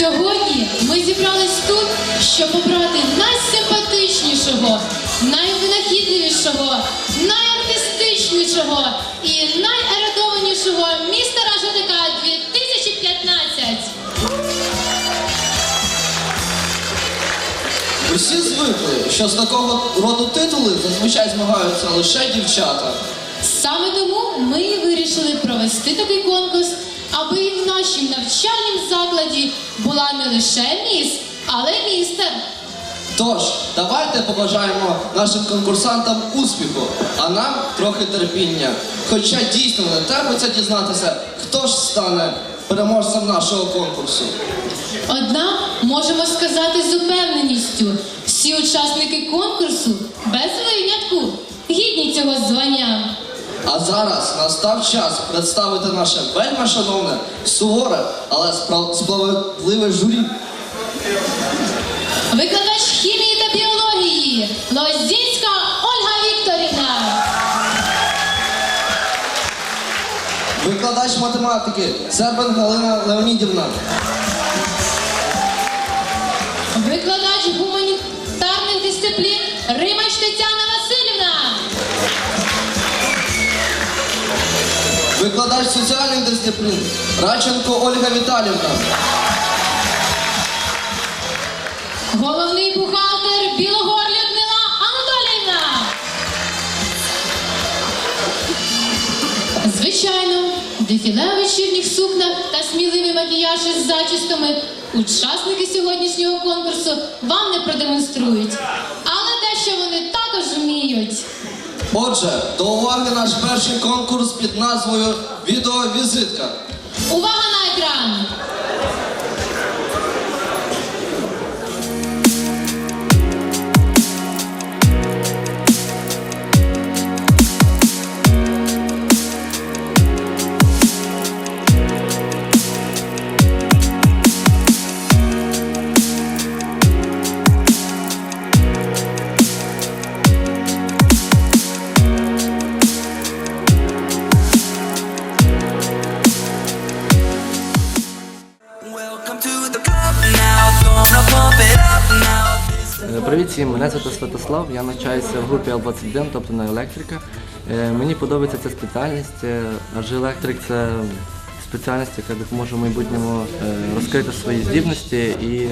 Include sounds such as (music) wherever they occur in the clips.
Сьогодні ми зібрались тут, щоб обрати найсимпатичнішого, найвинахідливішого, найартистичнішого і найерудованішого містера ЖТК 2015. Усі звикли, що з такого роду титули зазвичай змагаються лише дівчата. Саме тому ми і вирішили провести такий конкурс, аби і в нашому навчальному закладі була не лише міс, але містер. Тож, давайте побажаємо нашим конкурсантам успіху, а нам трохи терпіння. Хоча дійсно не терпиться дізнатися, хто ж стане переможцем нашого конкурсу. Однак можемо сказати з упевненістю, всі учасники конкурсу без винятку гідні цього звання. А зараз настав час представити наше вельми шановне, суворе, але справедливе журі. Викладач хімії та біології Лозінська Ольга Вікторівна. Викладач математики Сербен Галина Леонідівна. Викладач гуманітарних дисциплін Римач Тетяна Викладач соціальних дисциплін Радченко Ольга Віталівна. Головний бухгалтер Білогор Людмила Анатоліївна. Звичайно, дефіле вечірніх сукнах та сміливий макіяж із зачісками учасники сьогоднішнього конкурсу вам не продемонструють. Але дещо вони також вміють. Отже, до уваги наш перший конкурс під назвою Відеовізитка. Увага на екран! Мене звати Святослав, я навчаюся в групі Л-21, тобто на електрика. Е, Мені подобається ця спеціальність, е, адже електрик це спеціальність, яка допоможе в майбутньому е, розкрити свої здібності і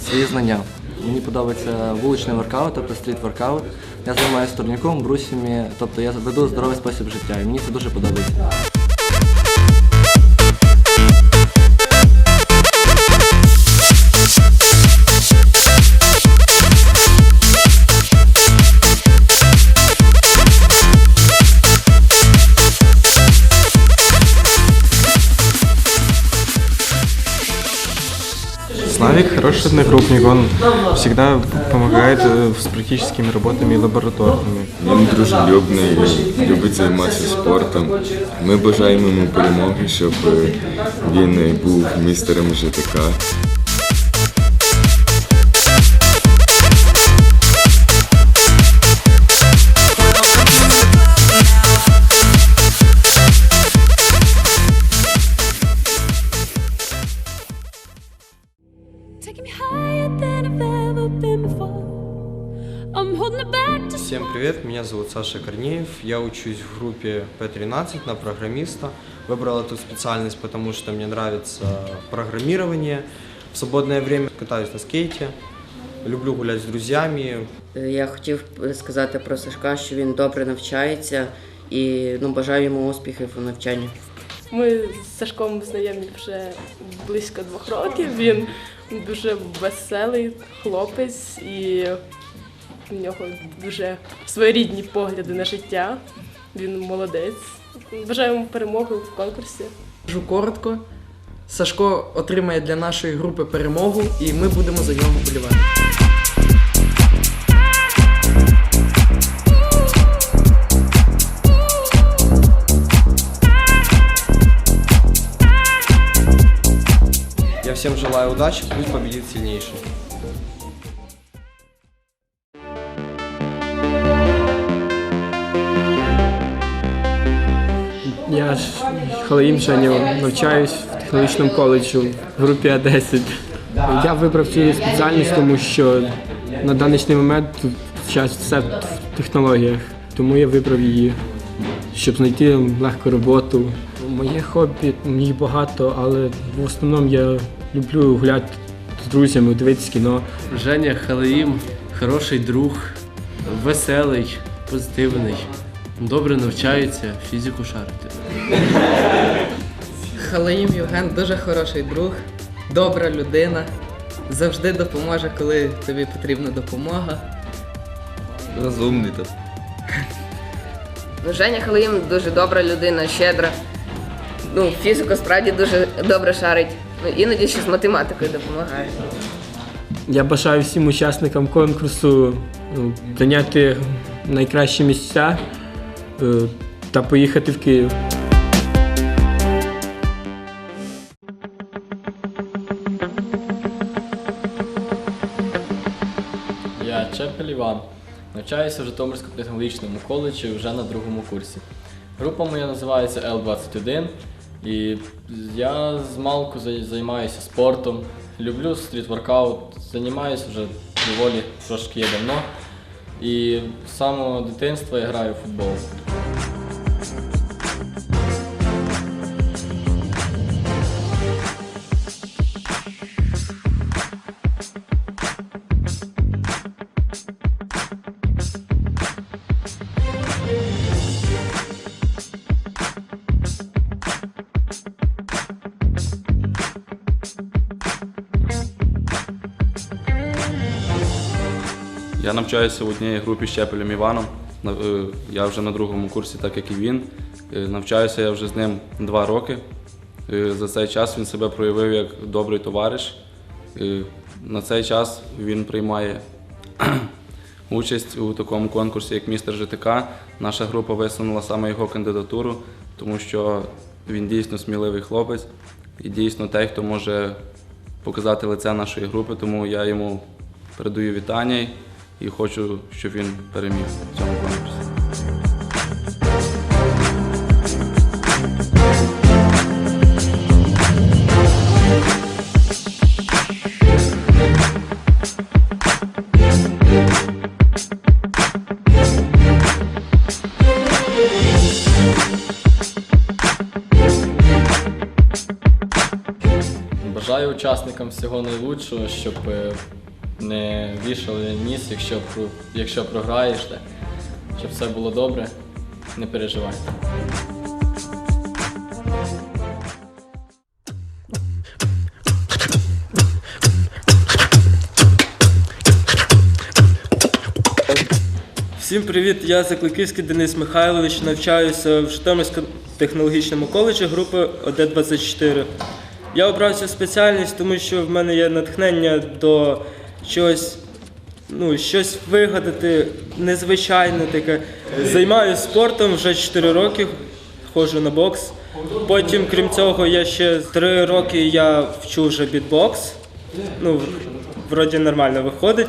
свої знання. Мені подобається вуличний воркаут, тобто стріт-воркаут. Я займаюся турніком, брусями, тобто я веду здоровий спосіб життя і мені це дуже подобається. Хороший одногруппник, он всегда помогает э, с практическими работами и лабораторными. Він дружелюбний, любить займатися спортом. Ми бажаємо йому перемоги, щоб е, він е, був містером ЖТК. Привет, меня зовут Саша Корнеев, я учусь в группе P13 на программиста. Выбрал эту специальность, потому что мне нравится программирование. В свободное время катаюсь на скейте, люблю гулять с друзьями. Е, Я хотів сказати про Сашка, що він добре навчається і ну, бажаю йому успіхів у навчанні. Ми з Сашком знайомі вже близько двох років. Він дуже веселий хлопець і в нього дуже своєрідні погляди на життя. Він молодець. Бажаю йому перемоги в конкурсі. Кажу коротко. Сашко отримає для нашої групи перемогу, і ми будемо за нього болівати. Я всем желаю удачи, пусть победит сильнейший. Я Халаїм Женя, навчаюсь в технологічному коледжі в групі А10. Я вибрав цю спеціальність, тому що на даний момент зараз все в технологіях, тому я вибрав її, щоб знайти легку роботу. Моє хобі, їх багато, але в основному я люблю гуляти з друзями, дивитися кіно. Женя Халеїм хороший друг, веселий, позитивний, добре навчається, фізику шарити. Халаїм Євген дуже хороший друг, добра людина, завжди допоможе, коли тобі потрібна допомога. Розумний Ну, Женя Халаїм дуже добра людина, щедра. Ну, фізику справді дуже добре шарить. Ну, іноді ще з математикою допомагає. Я бажаю всім учасникам конкурсу ну, зайняти найкращі місця та поїхати в Київ. Я Чепель Іван. Навчаюся в Житомирському технологічному коледжі вже на другому курсі. Група моя називається L21. І я з малку займаюся спортом, люблю стріт-воркаут, займаюся вже доволі трошки давно. І з самого дитинства я граю в футбол. Я навчаюся в одній групі з Щепелем Іваном. Е, Я вже на другому курсі, так як і він. Е, Навчаюся я вже з ним два роки. Е, За цей час він себе проявив як добрий товариш. На цей час він приймає (clears throat) участь у такому конкурсі, як містер ЖТК. Наша група висунула саме його кандидатуру, тому що він дійсно сміливий хлопець і дійсно той, хто може показати лице нашої групи, тому я йому передаю вітання і хочу, щоб він переміг в цьому конкурсі. Бажаю учасникам всього найлучшого, щоб е, не вішали ніс, якщо, якщо програєш, так, щоб все було добре, не переживайте. Всім привіт! Я Закликівський Денис Михайлович. Навчаюся в Житомирському технологічному коледжі групи ОД-24. Я обрав цю спеціальність, тому що в мене є натхнення до чогось, ну, щось вигадати, незвичайне таке. Займаюся спортом вже 4 роки, ходжу на бокс. Потім, крім цього, я ще 3 роки я вчу вже бітбокс. Ну, вроді нормально виходить.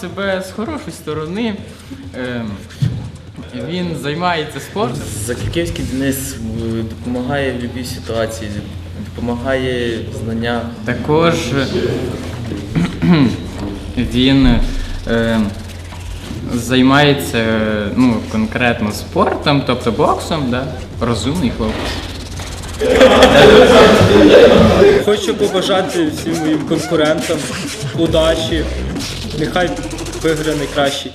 Себе з хорошої сторони. Ем, він займається спортом. Закликівський Денис е, допомагає в будь-якій ситуації, допомагає в знаннях. Також (clears throat) він е, займається ну, конкретно спортом, тобто боксом, да? розумний хлопець. Хочу побажати всім моїм конкурентам удачі. Нехай виграє найкращий.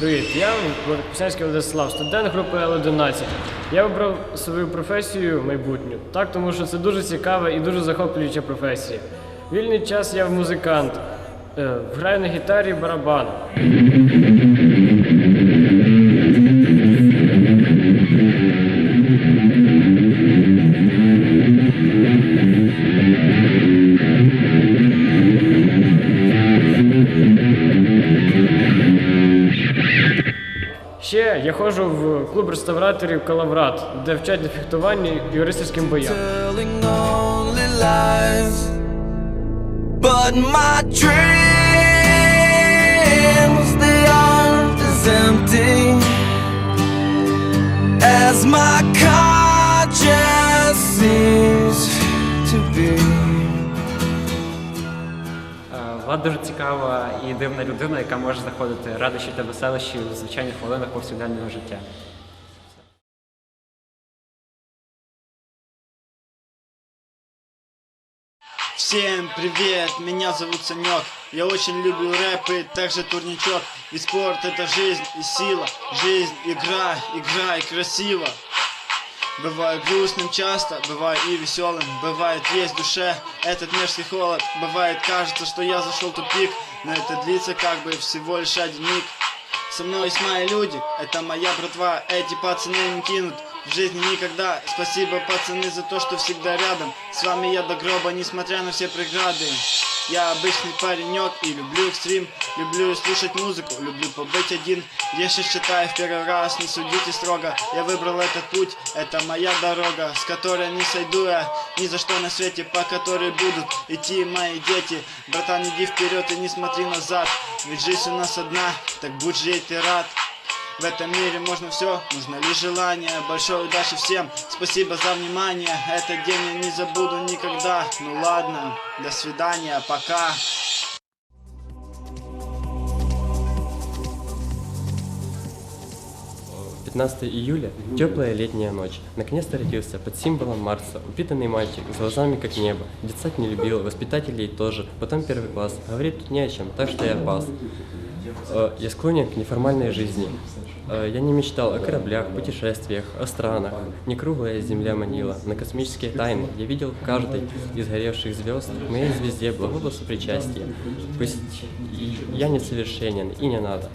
Привіт, я Писянський Владислав, студент групи Л11. Я обрав свою професію майбутню, так тому що це дуже цікава і дуже захоплююча професія. Вільний час я музикант, е, граю на гітарі барабан. Клуб реставраторів Калаврат, де вчать на фехтуванні і юристським боям. as my conscience seems to be. Е, Влад дуже цікава і дивна людина, яка може знаходити радощі та веселощі в звичайних хвилинах повсякденного життя. Всем привет, меня зовут Санек. Я очень люблю рэп и также турничок. И спорт это жизнь и сила. Жизнь, игра, играй красиво. Бываю грустным часто, бываю и веселым Бывает есть в душе этот мерзкий холод Бывает кажется, что я зашел в тупик Но это длится как бы всего лишь один миг Со мной есть мои люди, это моя братва Эти пацаны не кинут жизни никогда. Спасибо, пацаны, за то, что всегда рядом. С вами я до гроба, несмотря на все преграды. Я обычный паренек и люблю экстрим. Люблю слушать музыку, люблю побыть один. Я сейчас читаю в первый раз, не судите строго. Я выбрал этот путь, это моя дорога С которой не сойду я ни за что на свете По которой будут идти мои дети. Братан, иди вперед и не смотри назад Ведь жизнь у нас одна, так будь же ей ты рад в этом мире можно все, нужно лишь желание Большой удачи всем, спасибо за внимание Этот день я не забуду никогда Ну ладно, до свидания, пока 15 июля, теплая летняя ночь. Наконец-то родился под символом Марса, упитанный мальчик, с глазами как небо. Детсад не любил, воспитателей тоже. Потом первый класс. Говорит тут не о чем, так что я пас. Э, Я склонен к неформальной жизни. Э, Я не мечтал о кораблях, путешествиях, о странах. Не круглая земля манила, на космические тайны. Я видел в каждой из горевших звезд к моей звезде благого сопричастия. Пусть я несовершенен и не надо.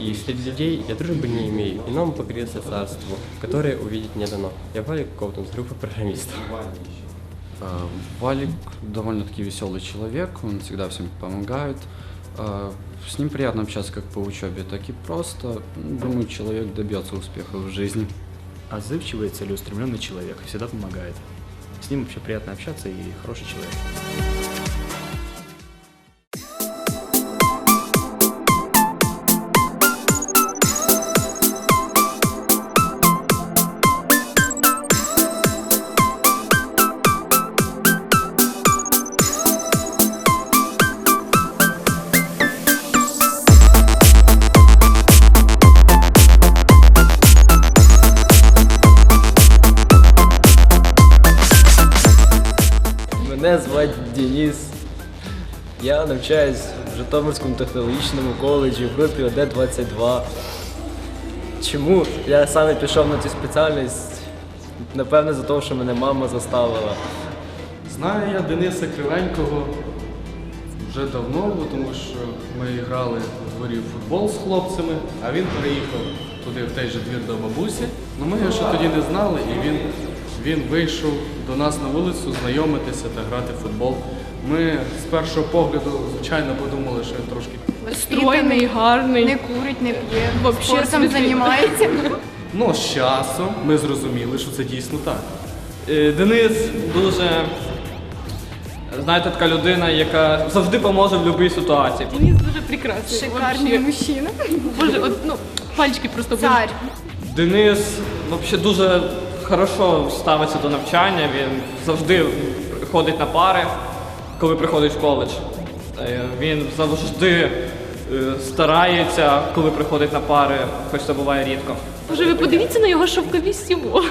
И среди людей я дружбы не имею, иному покорился царству, которое увидеть не дано. Я Валик Ковтун, с группы программистов. А, Валик довольно-таки веселый человек, он всегда всем помогает. А, С ним приятно общаться как по учебе, так и просто. Думаю, человек добьется успеха в жизни. Отзывчивый, целеустремленный человек, всегда помогает. С ним вообще приятно общаться и хороший человек. Денис. Я навчаюсь в Житомирському технологічному коледжі в групі ОД-22. Чому я саме пішов на цю спеціальність? Напевне, за те, що мене мама заставила. Знаю я Дениса Кривенького вже давно, тому що ми грали у дворі в футбол з хлопцями, а він переїхав туди, в той же двір до бабусі. Ну ми його ще тоді не знали, і він, він вийшов до нас на вулицю знайомитися та грати в футбол. Ми з першого погляду, звичайно, подумали, що він трошки Стройний, гарний. Не курить, не п'є, Вообще спортом займається. Ну, з часом ми зрозуміли, що це дійсно так. Е, Денис дуже, знаєте, така людина, яка завжди поможе в будь-якій ситуації. Денис дуже прекрасний. Шикарний вообще. мужчина. Боже, от, ну, пальчики просто Царь. Денис взагалі дуже хорошо ставиться до навчання, він завжди ходить на пари, коли приходить в коледж. Е, Він завжди е, старається, коли приходить на пари, хоч це буває рідко. Боже, ви подивіться на його шовковісті волоси.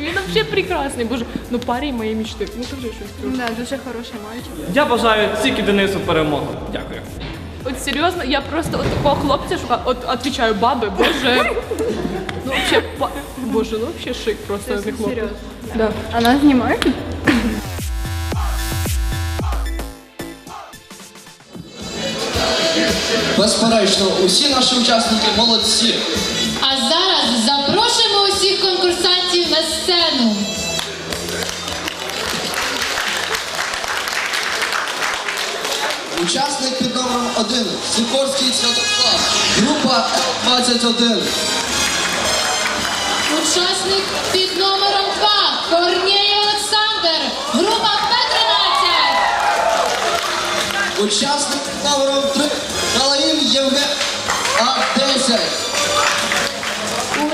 Він взагалі прекрасний. Боже, ну парень моєї мечти. Ну кажи щось. Да, дуже хороший мальчик. Я бажаю тільки Денису перемоги. Дякую. От серйозно, я просто от такого хлопця шукаю, от відповідаю, баби, боже. Ну, вообще, па- боже, ну вообще шик просто мій хлопець. Да. А нас знімають? Безперечно, усі наші учасники молодці. А зараз запрошуємо усіх конкурсантів на сцену. Учасник під номером 1 Сікорський Святослав, група Л-21. Учасник під номером 2 Корнєєв Олександр, група П-13. Учасник під номером 3 Галаїн Євген А-10.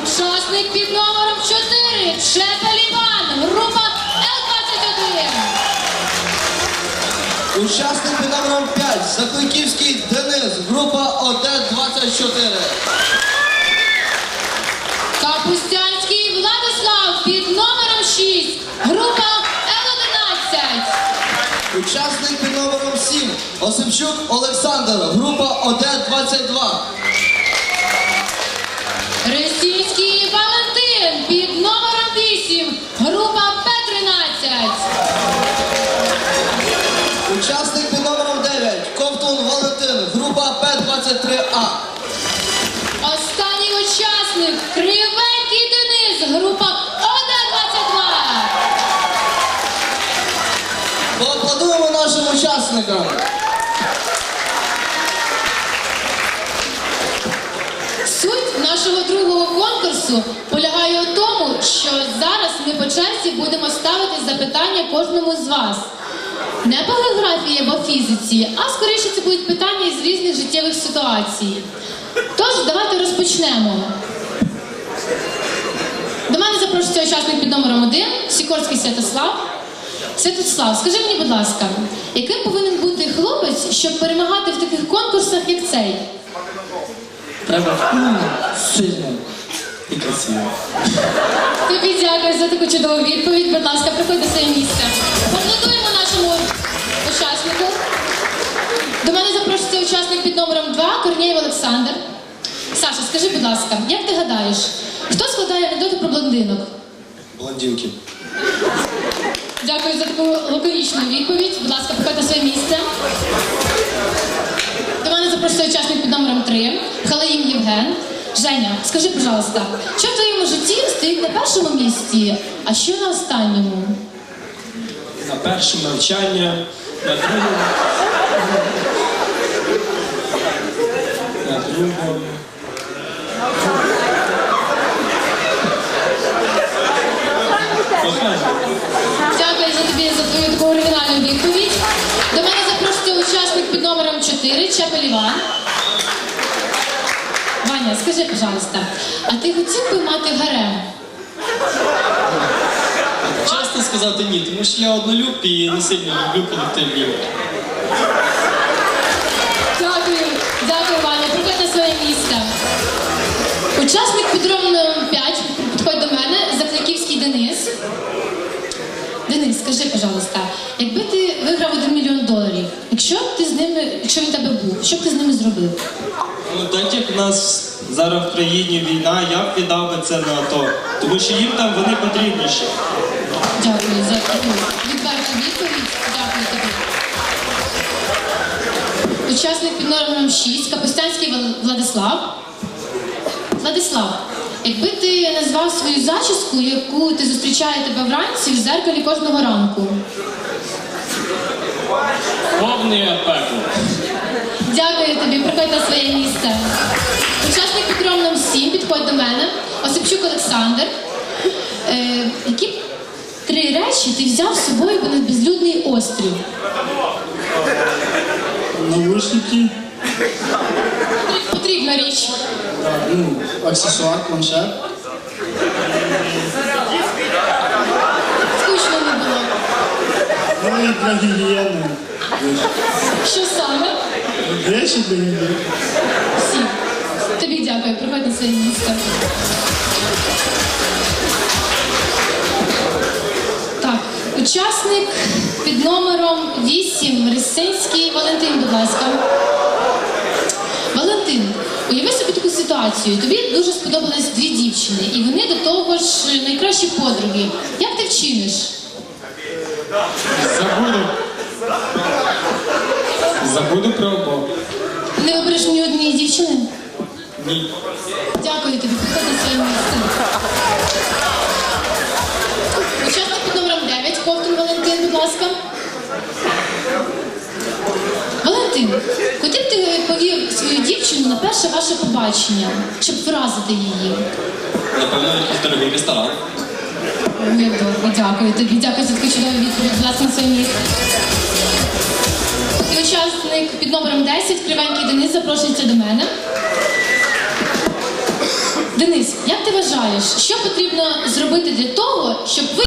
Учасник під номером 4 Чепель Іван, група Л-21. Учасник під номером 5 Закликівський Денис, група ОД-24. Капустянський Владислав під номером 6, група Л-11. Учасник під номером 7 Осипчук Олександр, група ОД-22. Російський будемо ставити запитання кожному з вас. Не по географії або фізиці, а скоріше це будуть питання із різних життєвих ситуацій. Тож, давайте розпочнемо. До мене запрошується учасник під номером 1 Сікорський Святослав. Святослав, скажи мені, будь ласка, яким повинен бути хлопець, щоб перемагати в таких конкурсах, як цей? Треба сильним і красивим. Тобі дякую за таку чудову відповідь. Будь ласка, приходь до своє місце. Поаплодуємо нашому учаснику. До мене запрошується учасник під номером 2 Корнєєв Олександр. Саша, скажи, будь ласка, як ти гадаєш, хто складає анекдоти про блондинок? Блондинки. Дякую за таку лаконічну відповідь. Будь ласка, приходь на своє місце. До мене запрошується учасник під номером 3 Халаїм Євген. Женя, скажи, пожалуйста, що в твоєму житті стоїть на першому місці, а що на останньому? На першому навчання, на другому. На другому. Дякую за тобі за твою таку оригінальну відповідь. До мене запрошується учасник під номером 4 Чепель Іван. Ваня, скажи, пожалуйста, а ти хотів би мати гарем? Чесно сказати ні, тому що я однолюб і не сильно люблю колективів. Дякую, дякую, Ваня. Приходь на своє місце. Учасник під номером 5, підходь до мене, Закликівський Денис. Денис, скажи, пожалуйста, якби ти виграв 1 мільйон доларів, якщо б ти з ними, якщо він тебе був, що б ти з ними зробив? Ну, так як в нас зараз в країні війна, я б віддав би це на АТО, тому що їм там вони потрібніші. Дякую за таку відверту відповідь. Дякую тобі. Учасник під номером 6, Капустянський Владислав. Владислав, якби ти назвав свою зачіску, яку ти зустрічає тебе вранці в зеркалі кожного ранку. Повне пекло. Дякую тобі, приходь на своє місце. Учасник під номером 7, підходь до мене. Осипчук Олександр. Е, які три речі ти взяв з собою на безлюдний острів? Наушники, Потрібна річ. Ну, аксесуар, планшет. Скучно не було. Ну і для гігієни. Що саме? Речі для гігієни. Всі. Тобі дякую, приходь на своє місце. Так, учасник під номером 8, Рисинський Валентин, будь ласка. Валентин, уяви собі таку. Тобі дуже сподобались дві дівчини, і вони до того ж найкращі подруги. Як ти вчиниш? Забуду. Забуду про обох. Не вибереш ні однієї дівчини? Ні. Дякую тобі, на своє місце. Учасник під номером 9, Ковтун Валентин, будь ласка. Валентин, куди б ти повів свою дівчину на перше ваше побачення, щоб вразити її? Напевно, якийсь дорогий ресторан. Ну, як добре, дякую тобі. Дякую за таку чудову відповідь. Будь ласка, на своє місце. І учасник під номером 10, Кривенький Денис, запрошується до мене. Денис, як ти вважаєш, що потрібно зробити для того, щоб ви